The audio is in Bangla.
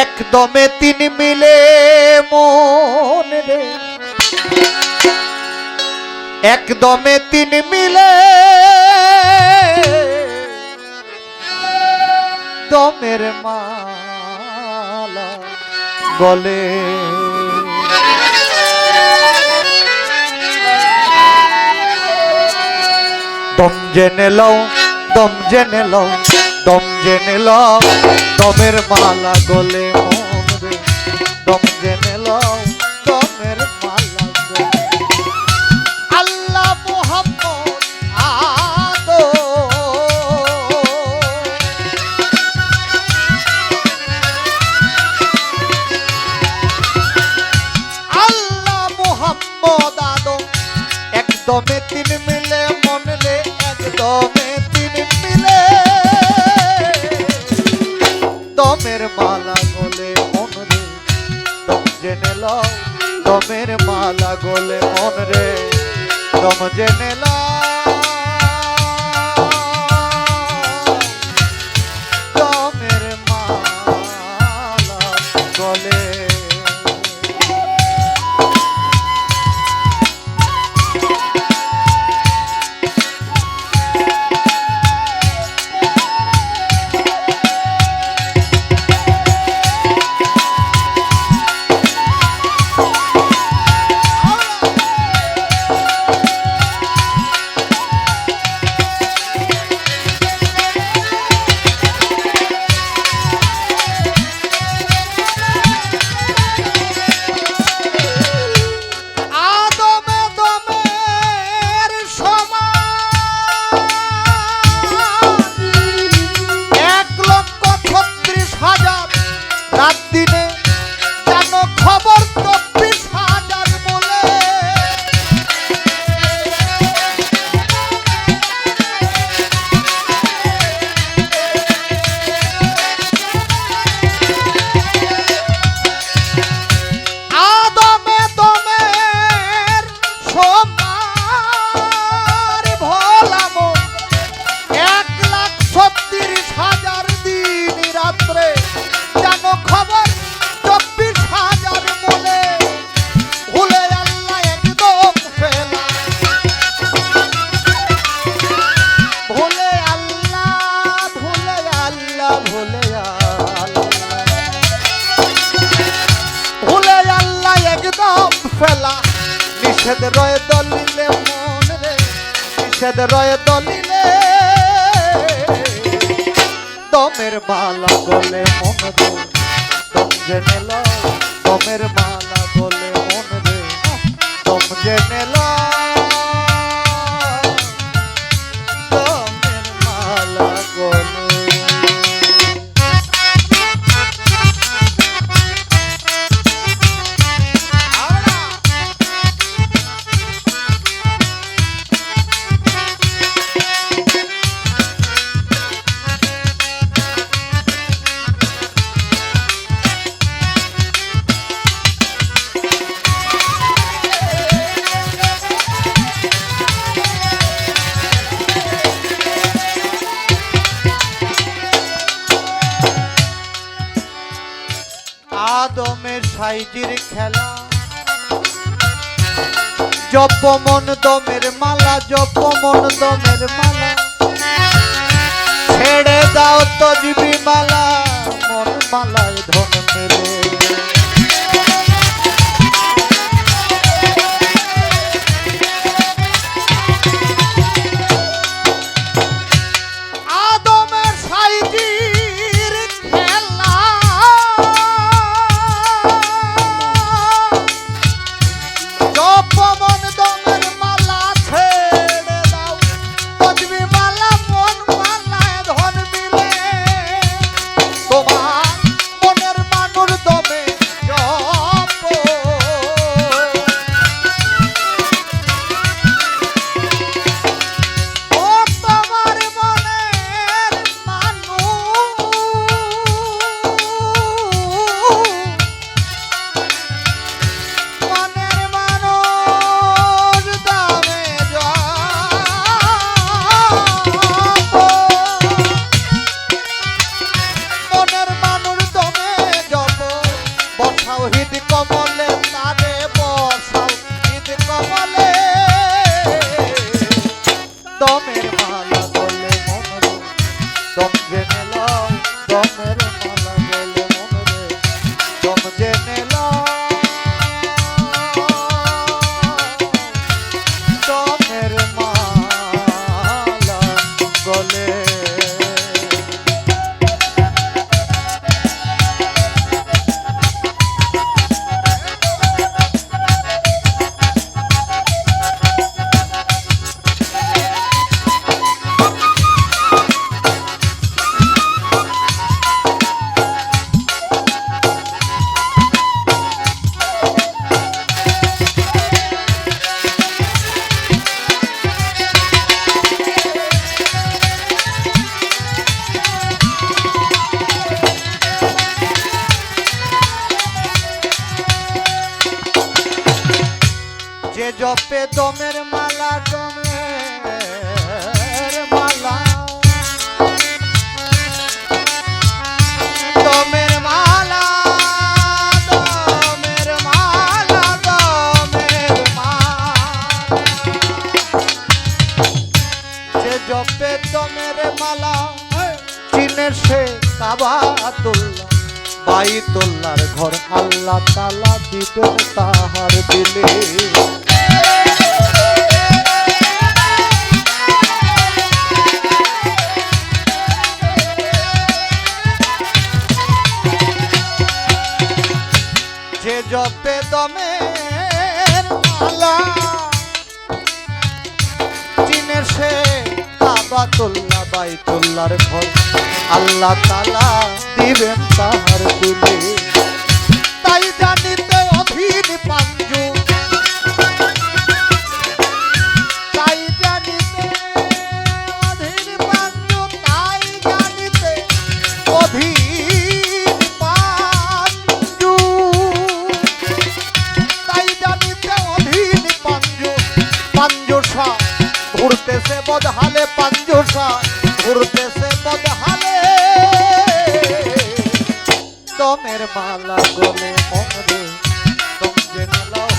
একদমে তিন মিলে মন রে। একদমে তিন মিলে দমের মালা গলে। দম জেনে লও, দম জেনে লও। দম জেনে লম দমের মালা গলে মন দম জেনে জেনে লও দমের মালা গলে মন রে। দম জেনে লও নিষেধ রয়ে দলিলে মন রে, নিষেধ রয়ে দলিলে। দমের মালা গলে মন রে, দম জেনে দমের মালা গলে মন রে, দম জেনে আদমের সাইজির খেলা। জপ মন দমের মালা জপ মন দমের মালা। ছেড়ে দাও তো দিবি ঈদ কমলে জপে দমের মালা দমের মালা। দমের মালা দমের মালা জপে দমের সে বাইতুল্লার ঘর আল্লাহ তালা দিবেন তাহার দিলে। কাবাতুল্লাহ বাইতুল্লার ঘর। আল্লাহ তালা দিবেন তাহার তাই জানিতে অধীন পাঞ্জু ঘুরতেছে বদহালে পাঞ্জুসা উড়তেছে বদহালে। তোমের মালা গলে মরে রে দম জেনে লও